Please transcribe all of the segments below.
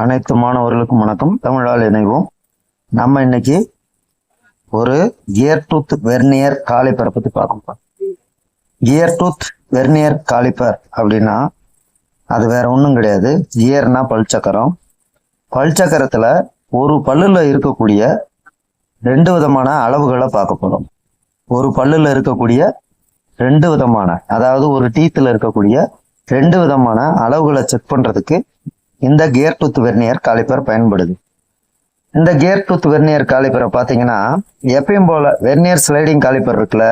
அனைத்து மாணவர்களுக்கும் வணக்கம். தமிழால் இணைவோம். நம்ம இன்னைக்கு ஒரு கியர் டூத் வெர்னியர் காலிப்பரை பத்தி பார்க்க கியர் டூத் வெர்னியர் காலிப்பர் அப்படின்னா அது வேற ஒன்றும் கிடையாது. கியர்னா பல்சக்கரம் பல்சக்கரத்துல ஒரு பல்லுல இருக்கக்கூடிய ரெண்டு விதமான அளவுகளை பார்க்க போறோம். ஒரு பல்லுல இருக்கக்கூடிய ரெண்டு விதமான அதாவது ஒரு டீத்துல இருக்கக்கூடிய ரெண்டு விதமான அளவுகளை செக் பண்றதுக்கு இந்த கியர் டூத் வெர்னியர் காலிப்பர் பயன்படுது. இந்த கியர் டூத் வெர்னியர் காலிப்பரை பார்த்தீங்கன்னா எப்பயும் போல வெர்னியர் ஸ்லைடிங் காலிப்பர் இருக்குல்ல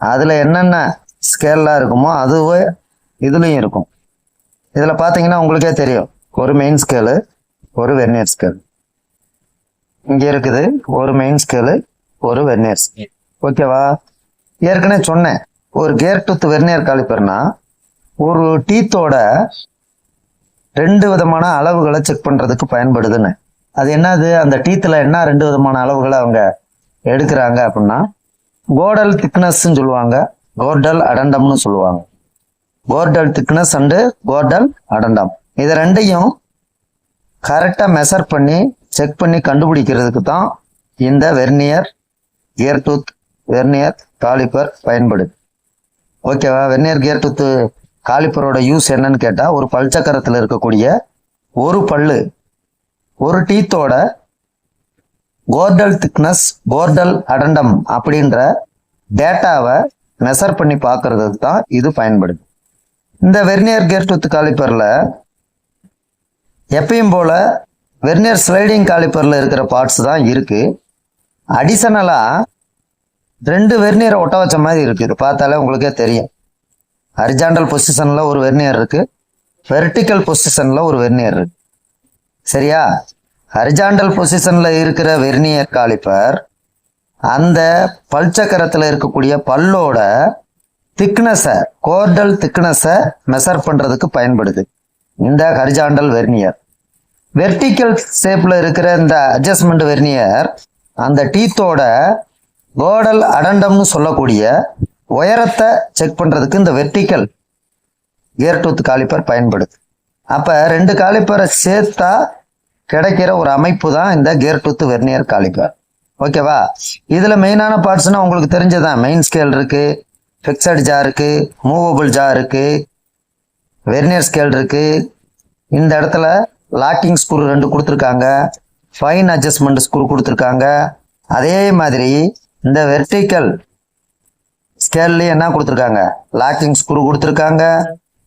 அதில் என்னென்ன ஸ்கேல்லாம் இருக்குமோ அதுவே இதுலேயும் இருக்கும். இதில் பார்த்தீங்கன்னா உங்களுக்கே தெரியும் ஒரு மெயின் ஸ்கேலு ஒரு வெர்னியர் ஸ்கேல் இங்கே இருக்குது ஒரு மெயின் ஸ்கேலு ஒரு வெர்னியர் ஸ்கேல் ஓகேவா ஏற்கனவே சொன்னேன் ஒரு கேர் டூத் வெர்னியர் காலிப்பர்னா ஒரு டீத்தோட ரெண்டு விதமான அளவுகளை செக் பண்றதுக்கு பயன்படுதுன்னு. அது என்னது? அந்த டீத்துல என்ன ரெண்டு விதமான அளவுகளை அவங்க எடுக்கிறாங்க அப்படின்னா கோர்டல் திக்னஸ்ன்னு சொல்லுவாங்க. கோர்டல் அடண்டம்னு சொல்லுவாங்க. கோர்டல் திக்னஸ் அண்டு கோர்டல் அடண்டம் இது ரெண்டையும் கரெக்டாக மெஷர் பண்ணி செக் பண்ணி கண்டுபிடிக்கிறதுக்கு தான் இந்த vernier gear tooth vernier calliper பயன்படுது. ஓகேவா வெர்னியர் கியர் டூத்து காலிப்பரோட யூஸ் என்னன்னு கேட்டால் ஒரு பல்சக்கரத்தில் இருக்கக்கூடிய ஒரு பல்லு ஒரு டீத்தோட கோர்டல் திக்னஸ் கோர்டல் அடண்டம் அப்படின்ற டேட்டாவை மெசர் பண்ணி பார்க்கறதுக்கு தான் இது பயன்படுது. இந்த வெர்னியர் கியர் டூத் காலிப்பர்ல எப்பயும் போல வெர்னியர் ஸ்லைடிங் காலிப்பரில் இருக்கிற பார்ட்ஸ் தான் இருக்குது அடிஷனலாக ரெண்டு வெர்னியரை ஒட்ட வச்ச மாதிரி இருக்குது பார்த்தாலே உங்களுக்கே தெரியும். ஹரிஜாண்டல் பொசிஷனில் ஒரு வெர்னியர் இருக்குது வெர்டிக்கல் பொசிஷனில் ஒரு வெர்னியர் இருக்கு. சரியா? ஹரிஜாண்டல் பொசிஷனில் இருக்கிற வெர்னியர் காலிப்பர் அந்த பல்சக்கரத்தில் இருக்கக்கூடிய பல்லோட திக்னஸை கோர்டல் திக்னஸை மெஷர் பண்ணுறதுக்கு பயன்படுது. இந்த ஹரிஜாண்டல் வெர்னியர் வெர்டிக்கல் ஷேப்பில் இருக்கிற இந்த அட்ஜஸ்ட்மெண்ட் வெர்னியர் அந்த டீத்தோட கோடல் அடண்டம்னு சொல்லக்கூடிய உயரத்தை செக் பண்ணுறதுக்கு இந்த வெர்டிக்கல் கியர் டூத் காலிப்பர் பயன்படுது. அப்போ ரெண்டு காலிப்பரை சேர்த்தா கிடைக்கிற ஒரு அமைப்பு தான் இந்த கியர் டூத் வெர்னியர் காலிப்பர் ஓகேவா இதில் மெயினான பார்ட்ஸ்னா உங்களுக்கு தெரிஞ்சதான் மெயின் ஸ்கேல் இருக்குது ஃபிக்ஸட் ஜா இருக்குது மூவபிள் ஜா இருக்குது வெர்னியர் ஸ்கேல் இருக்குது இந்த இடத்துல லாக்கிங் ஸ்க்ரூ ரெண்டு கொடுத்துருக்காங்க ஃபைன் அட்ஜஸ்ட்மெண்ட் ஸ்க்ரூ கொடுத்துருக்காங்க. அதே மாதிரி இந்த வெர்டிக்கல் ஸ்கேல்லையும் என்ன கொடுத்துருக்காங்க? லாக்கிங் ஸ்க்ரூ கொடுத்துருக்காங்க.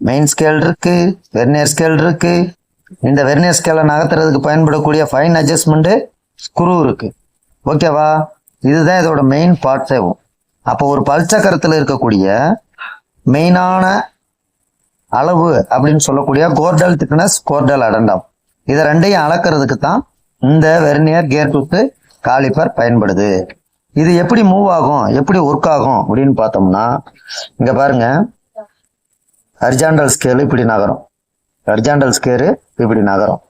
மெயின் ஸ்கேல் இருக்கு வெர்னியர் ஸ்கேல் இருக்கு. இந்த வெர்னியர் ஸ்கேலை நகர்த்துறதுக்கு பயன்படக்கூடிய ஃபைன் அட்ஜஸ்ட்மெண்ட்டு ஸ்க்ரூ இருக்கு. ஓகேவா இதுதான் இதோட மெயின் பார்ட்ஸேவும் அப்போ ஒரு பல்சக்கரத்தில் இருக்கக்கூடிய மெயினான அளவு அப்படின்னு சொல்லக்கூடிய கோர்டல் திக்னஸ் கோர்டல் அடண்டம் இதை ரெண்டையும் அளக்கிறதுக்கு தான் இந்த வெர்னியர் கியர் டூத்து காலிப்பர் பயன்படுது. இது எப்படி மூவ் ஆகும்? எப்படி ஒர்க் ஆகும்? அப்படின்னு பார்த்தோம்னா இங்க பாருங்க. ஹரிஜாண்டல் ஸ்கேலு இப்படி நகரும். ஹரிஜாண்டல் ஸ்கேரு இப்படி நகரும்.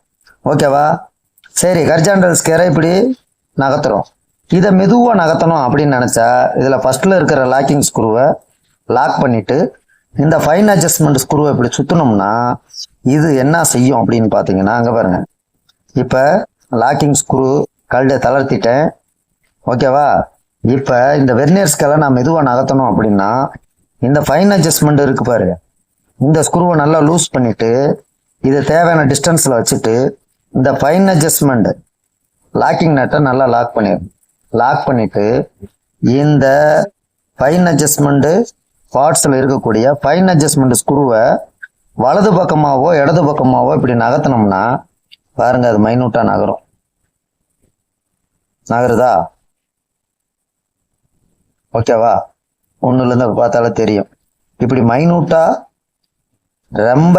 ஓகேவா சரி ஹரிஜாண்டல் ஸ்கேரை இப்படி நகர்த்துறோம். இதை மெதுவாக நகர்த்தணும் அப்படின்னு நினச்சா இதில் ஃபர்ஸ்ட்ல இருக்கிற லாக்கிங் ஸ்க்ரூவை லாக் பண்ணிட்டு இந்த ஃபைன் அட்ஜஸ்ட்மெண்ட் ஸ்க்ரூவை இப்படி சுற்றினோம்னா இது என்ன செய்யும் அப்படின்னு பார்த்தீங்கன்னா அங்கே பாருங்க. இப்போ லாக்கிங் ஸ்க்ரூ கல்டை தளர்த்திட்டேன். ஓகேவா? இப்போ இந்த வெர்னியர் ஸ்கேலை நான் மெதுவாக நகர்த்தணும் அப்படின்னா இந்த ஃபைன் அட்ஜஸ்ட்மெண்ட் இருக்கு பாரு. இந்த ஸ்க்ரூவை நல்லா லூஸ் பண்ணிட்டு இதை தேவையான டிஸ்டன்ஸில் வச்சுட்டு இந்த ஃபைன் அட்ஜஸ்ட்மெண்ட் லாக்கிங் நட்டை நல்லா லாக் பண்ணிடும் லாக் பண்ணிட்டு இந்த ஃபைன் அட்ஜஸ்ட்மெண்ட்டு பார்ட்ஸில் இருக்கக்கூடிய ஃபைன் அட்ஜஸ்ட்மெண்ட் ஸ்க்ரூவை வலது பக்கமாகவோ இடது பக்கமாகவோ இப்படி நகர்த்தினோம்னா பாருங்க அது மைனூட்டாக நகரும். நகருதா? ஓகேவா? ஒன்றுலேருந்து பார்த்தாலே தெரியும். இப்படி மைனூட்டாக ரொம்ப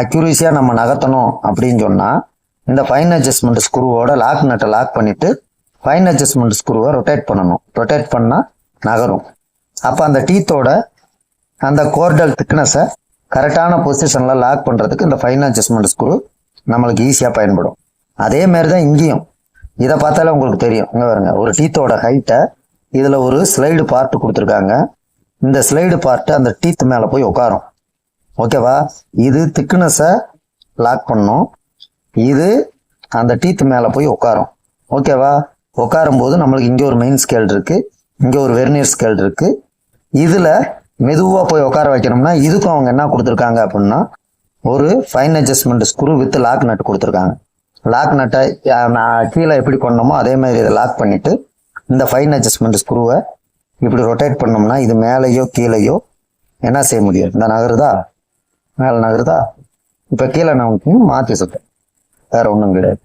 அக்யூரேசியாக நம்ம நகர்த்தணும் அப்படின்னு சொன்னால் இந்த ஃபைன் அட்ஜஸ்ட்மெண்ட் ஸ்க்ரூவோட லாக் நட்டை லாக் பண்ணிவிட்டு ஃபைன் அட்ஜஸ்ட்மெண்ட் ஸ்க்ரூவை ரொட்டேட் பண்ணணும். ரொட்டேட் பண்ணால் நகரும். அப்போ அந்த டீத்தோட அந்த கோர்டல் திக்னஸை கரெக்டான பொசிஷனில் லாக் பண்ணுறதுக்கு இந்த ஃபைன் அட்ஜஸ்ட்மெண்ட் ஸ்க்ரூ நம்மளுக்கு ஈஸியாக பயன்படும். அதே மாதிரி தான் இங்கேயும். இதை பார்த்தாலே உங்களுக்கு தெரியும். இங்கே பாருங்க ஒரு டீத்தோட ஹைட்டை இதில் ஒரு ஸ்லைடு பார்ட் கொடுத்துருக்காங்க. இந்த ஸ்லைடு பார்ட்டு அந்த டீத் மேலே போய் உட்காரும். ஓகேவா? இது திக்னஸை லாக் பண்ணும். இது அந்த டீத் மேலே போய் உட்காரும். ஓகேவா? உட்காரும் போது நம்மளுக்கு இங்கே ஒரு மெயின் ஸ்கேல் இருக்குது இங்கே ஒரு வெர்னியர் ஸ்கேல் இருக்குது இதில் மெதுவாக போய் உட்கார வைக்கணும்னா இதுக்கும் அவங்க என்ன கொடுத்துருக்காங்க அப்படின்னா ஒரு fine adjustment screw with lock nut கொடுத்துருக்காங்க. லாக் நட்டை நான் கீழே எப்படி பண்ணணுமோ அதே மாதிரி இதை லாக் பண்ணிவிட்டு இந்த ஃபைன் அட்ஜஸ்ட்மெண்ட் ஸ்க்ரூவை இப்படி ரொட்டேட் பண்ணோம்னா இது மேலேயோ கீழேயோ என்ன செய்ய முடியும்? இந்த நகருதா? மேலே நகருதா? இப்போ கீழே நமக்கு மாற்றி சுத்தம் வேற ஒன்றும் கிடையாது.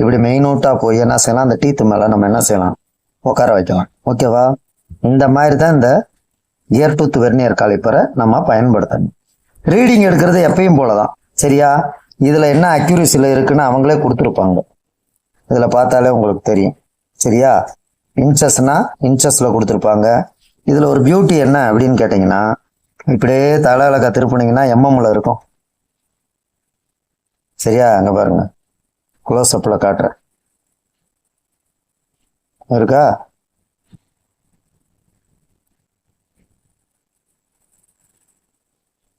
இப்படி மெயின் அவுட்டாக போய் என்ன செய்யலாம்? அந்த டீத்து மேலே நம்ம என்ன செய்யலாம்? உட்கார வைக்கலாம். ஓகேவா இந்த மாதிரி தான் இந்த இயர் டூத் வெர்னியர் காலிப்பரை நம்ம பயன்படுத்தணும். ரீடிங் எடுக்கிறது எப்பயும் போல தான் சரியா? இதில் என்ன அக்யூரேசியில் இருக்குன்னு அவங்களே கொடுத்துருப்பாங்க. இதில் பார்த்தாலே உங்களுக்கு தெரியும். சரியா? இன்ச்சஸ்னா இன்ச்சஸில் கொடுத்துருப்பாங்க. இதில் ஒரு பியூட்டி என்ன அப்படின்னு கேட்டிங்கன்னா இப்படியே தலையிலக்க திருப்பினீங்கன்னா எம்எம்ல இருக்கும். சரியா? அங்கே பாருங்க. க்ளோஸ் அப்பில் காட்டுறேன். இருக்கா?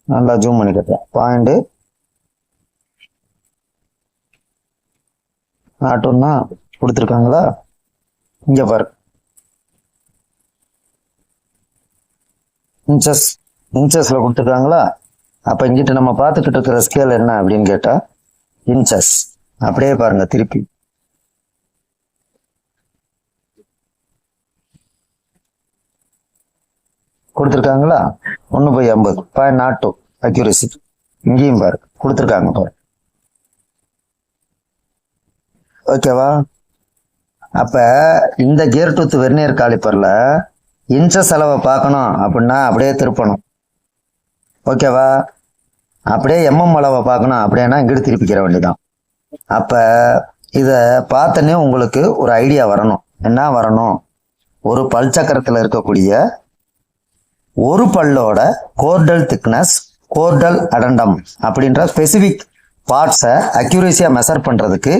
நல்லா ஜூம் பண்ணி கட்டுறேன். பாயிண்ட் நாட்டுன்னா கொடுத்துருக்காங்களா? இங்க பாரு. இன்ச்சஸ் இன்ச்சஸில் கொடுத்துருக்காங்களா அப்ப இங்கிட்ட நம்ம பார்த்துக்கிட்டு இருக்கிற ஸ்கேல் என்ன அப்படின்னு கேட்டா இன்ச்சஸ். அப்படியே பாருங்க திருப்பி. கொடுத்துருக்காங்களா? ஒன்று போய் ஐம்பது. Point not two. அக்யூரசி இங்கேயும் பாரு. கொடுத்துருக்காங்க பாரு. ஓகேவா? அப்ப இந்த கியர் டூத் வெர்னியர் காலிப்பர்ல இன்ச்ச செலவை பார்க்கணும் அப்படின்னா அப்படியே திருப்பணும். ஓகேவா அப்படியே எம்எம் அளவை பார்க்கணும் அப்படின்னா இங்கிட்டு திருப்பிக்கிற வேண்டிதான் அப்ப இத பார்த்தனே உங்களுக்கு ஒரு ஐடியா வரணும். என்ன வரணும்? ஒரு பல் சக்கரத்தில் இருக்கக்கூடிய ஒரு பல்லோட கோர்டல் திக்னஸ் கோர்டல் அடண்டம் அப்படின்ற ஸ்பெசிபிக் பார்ட்ஸை அக்யூரேசியா மெஷர் பண்றதுக்கு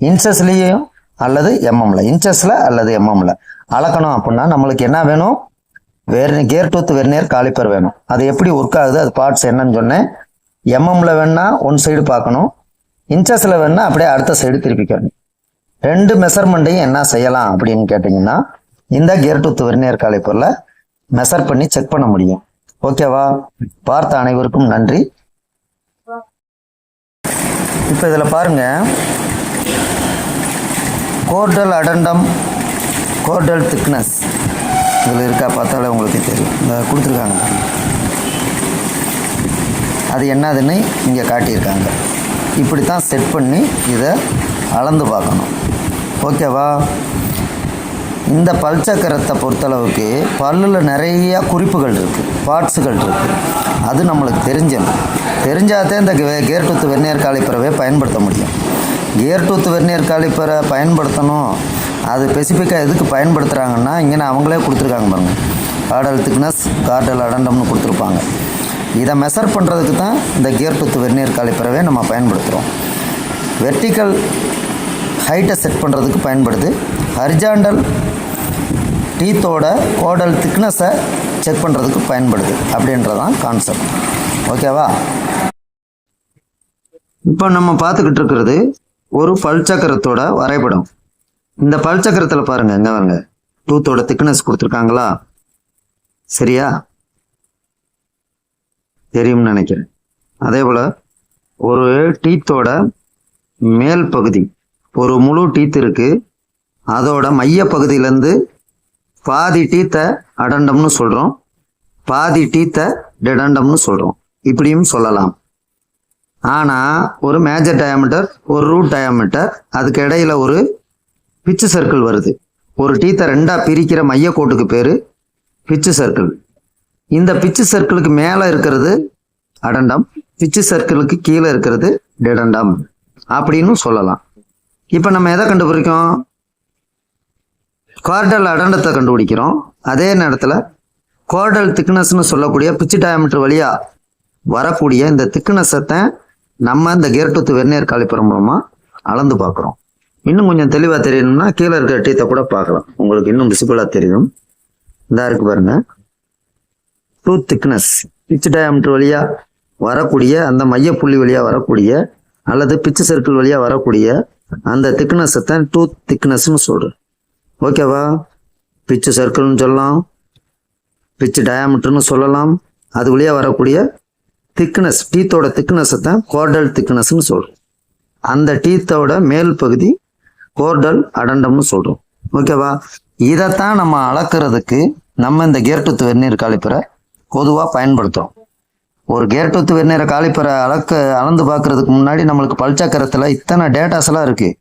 இன்ச்சஸ்லயும் அல்லது எம்எம்ல இன்ச்சஸ்ல அல்லது எம்எம்ல அளக்கணும் அப்படின்னா நம்மளுக்கு என்ன வேணும்? வேறு கேர் டூத் வெர்னியர் காலிப்பர் வேணும். அது எப்படி ஒர்க் ஆகுது? அது பார்ட்ஸ் என்னன்னு சொன்னேன். எம்எம்ல வேணா ஒன் சைடு பார்க்கணும். இன்ச்சஸ்ல வேணா அப்படியே அடுத்த சைடு திருப்பிக்கணும் ரெண்டு மெஷர்மெண்ட்டையும் என்ன செய்யலாம் அப்படின்னு கேட்டிங்கன்னா இந்த கேர் டூத் வெர்னியர் காலிப்பரில் மெஷர் பண்ணி செக் பண்ண முடியும். ஓகேவா பார்த்த அனைவருக்கும் நன்றி. இப்போ இதில் பாருங்க. கோர்டல் அடண்டம் கோர்டல் திக்னஸ் இதில் இருக்கா பார்த்தாலே உங்களுக்கு தெரியும். இந்த கொடுத்துருக்காங்க. அது என்னதுன்னு இங்கே காட்டியிருக்காங்க. இப்படி தான் செட் பண்ணி இதை அளந்து பார்க்கணும். ஓகேவா இந்த பல்சக்கரத்தை பொறுத்தளவுக்கு பல்லில் நிறையா குறிப்புகள் இருக்குது பார்ட்ஸுகள் இருக்குது அது நம்மளுக்கு தெரிஞ்சிடும் தெரிஞ்சாதே இந்த கேர் டூத் வெர்னியர் காலிப்பரவே பயன்படுத்த முடியும். கியர் டூத் வெர்னியர் காலிப்பரை பயன்படுத்தணும். அது ஸ்பெசிஃபிக்காக எதுக்கு பயன்படுத்துகிறாங்கன்னா இங்கே அவங்களே கொடுத்துருக்காங்க பாருங்கள் காடல் திக்னஸ் கார்டல் அடண்டம்னு கொடுத்துருப்பாங்க. இதை மெஷர் பண்ணுறதுக்கு தான் இந்த கியர் டூத் வெர்னியர் காலிப்பரவே நம்ம பயன்படுத்துகிறோம் வெர்டிக்கல் ஹைட்டை செட் பண்ணுறதுக்கு பயன்படுது. ஹரிஜாண்டல் டீத்தோட கோடல் திக்னஸை செக் பண்ணுறதுக்கு பயன்படுது. அப்படின்றதான் கான்செப்ட் ஓகேவா இப்போ நம்ம பார்த்துக்கிட்டு இருக்கிறது ஒரு பல்சக்கரத்தோட வரைபடம். இந்த பல்சக்கரத்தில் பாருங்க எங்க பாருங்க. டூத்தோட திக்னஸ் கொடுத்துருக்காங்களா? சரியா? தெரியும்னு நினைக்கிறேன். அதே போல் ஒரு டீத்தோட மேல் பகுதி ஒரு முழு டீத் இருக்கு. அதோட மைய பகுதியிலேருந்து பாதி டீத்தை அடண்டம்னு சொல்கிறோம் பாதி டீத்தை டெடண்டம்னு சொல்கிறோம் இப்படியும் சொல்லலாம். ஆனால் ஒரு மேஜர் டயாமீட்டர் ஒரு ரூட் டயாமீட்டர் அதுக்கு இடையில ஒரு பிச்சு சர்க்கிள் வருது. ஒரு டீத்தை ரெண்டாக பிரிக்கிற மையக்கோட்டுக்கு பேர் பிச்சு சர்க்கிள் இந்த பிச்சு சர்க்கிளுக்கு மேலே இருக்கிறது அடண்டம் பிச்சு சர்க்கிளுக்கு கீழே இருக்கிறது டெடண்டம் அப்படின்னு சொல்லலாம். இப்போ நம்ம எதை கண்டுபிடிக்கோம்? கார்டல் அடண்டத்தை கண்டுபிடிக்கிறோம். அதே நேரத்தில் குவார்டல் திக்னஸ்னு சொல்லக்கூடிய பிச்சு டயாமீட்டர் வழியாக வரக்கூடிய இந்த திக்னஸத்தை நம்ம இந்த கியர் டூத் வெர்னியர் காலிப்பர் மூலமா அளந்து பார்க்குறோம். இன்னும் கொஞ்சம் தெளிவாக தெரியணும்னா கீழே இருக்கிற டீத்தை கூட பார்க்கலாம். உங்களுக்கு இன்னும் விசிபிளாக தெரியும். இதாக இருக்கு பாருங்க. டூத் திக்னஸ் பிச்சு டயாமீட்டர் வழியாக வரக்கூடிய அந்த மையப்புள்ளி வழியாக வரக்கூடிய அல்லது பிச்சு சர்க்கிள் வழியாக வரக்கூடிய அந்த திக்னஸை தான் டூத் திக்னஸ்னு சொல்கிறேன் ஓகேவா பிச்சு சர்க்கிள்னு சொல்லலாம். பிச்சு டயாமீட்டர்னு சொல்லலாம். அது வழியாக வரக்கூடிய திக்னஸ் டீத்தோட திக்னஸை தான் கோர்டல் திக்னஸ்னு சொல்கிறோம் அந்த டீத்தோட மேல் பகுதி கோர்டல் அடண்டம்னு சொல்கிறோம் ஓகேவா? இதைத்தான் நம்ம அளக்கிறதுக்கு நம்ம இந்த கேர் டூத் வெந்நீர் காலிப்பரை பொதுவாக பயன்படுத்துகிறோம் ஒரு கேர் டூத் வெந்நீரை காலிப்பரை அளக்க அளந்து பார்க்கறதுக்கு முன்னாடி நம்மளுக்கு பல்சக்கரத்தில் இத்தனை டேட்டாஸ்லாம் இருக்குது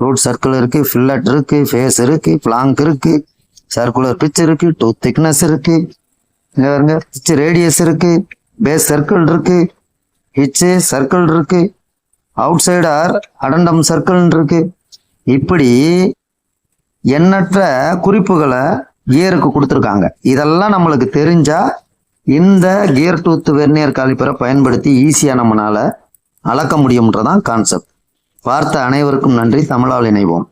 ரூட் சர்க்கிள் இருக்குது ஃபில்லட் இருக்குது ஃபேஸ் இருக்குது பிளாங்க் இருக்குது சர்க்குலர் பிச் இருக்குது டூத் திக்னஸ் இருக்குது பாருங்க பிச் ரேடியஸ் இருக்குது பேஸ் சர்க்கிள் இருக்கு. ஹிச்சு சர்க்கிள் இருக்கு. Outside or addendum circle இருக்கு. இப்படி எண்ணற்ற குறிப்புகளை கியருக்கு கொடுத்துருக்காங்க. இதெல்லாம் நம்மளுக்கு தெரிஞ்சா இந்த கியர் டூத் வெர்னியர் காலிப்பரை பயன்படுத்தி ஈஸியாக நம்மளால அளக்க முடியும்ன்றதான் கான்செப்ட் பார்த்த அனைவருக்கும் நன்றி. தமிழால் இணைவோம்.